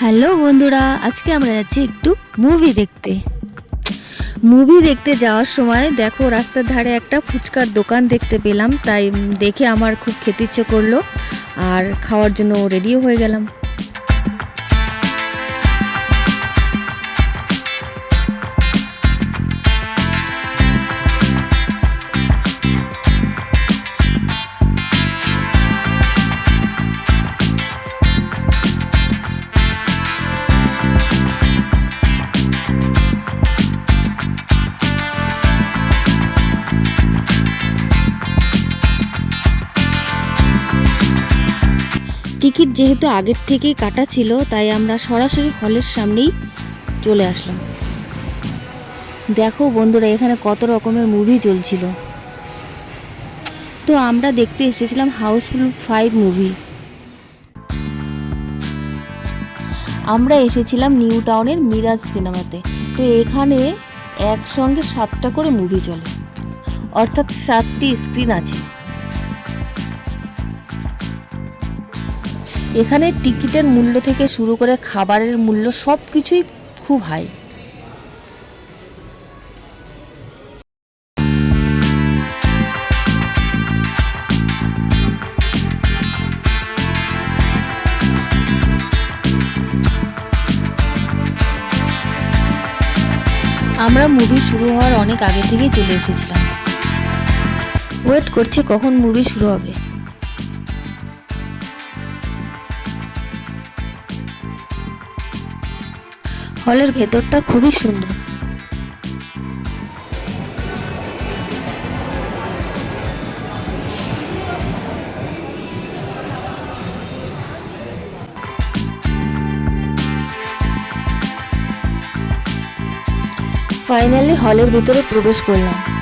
Hello বন্ধুরা, আজকে আমরা যাচ্ছি একটু মুভি দেখতে। মুভি দেখতে যাওয়ার সময় দেখো রাস্তার ধারে একটা ফুচকার দোকান দেখতে পেলাম, তাই দেখে আমার খুব খেতে ইচ্ছে করল, আর খাওয়ার জন্য রেডিও হয়ে গেলাম। টিকিট যেহেতু আগের থেকেই কাটা ছিল, তাই আমরা সরাসরি হলের সামনেই চলে আসলাম। দেখো বন্ধুরা, এখানে কত রকমের মুভি চলছিল। তো আমরা দেখতে এসেছিলাম হাউসফুল ফাইভ মুভি আমরা এসেছিলাম নিউ টাউনের মিরাজ সিনেমাতে তো এখানে একসঙ্গে সাতটা করে মুভি চলে। অর্থাৎ সাতটি স্ক্রিন আছে। এখানে টিকিটের মূল্য থেকে শুরু করে খাবারের মূল্য সব কিছুই খুব হাই আমরা মুভি শুরু হওয়ার অনেক আগে থেকেই চলে এসেছিলাম। ওয়েট করছি কখন মুভি শুরু হবে। হলের ভেতরটা খুবই সুন্দর। ফাইনালি হলের ভিতরে প্রবেশ করলাম।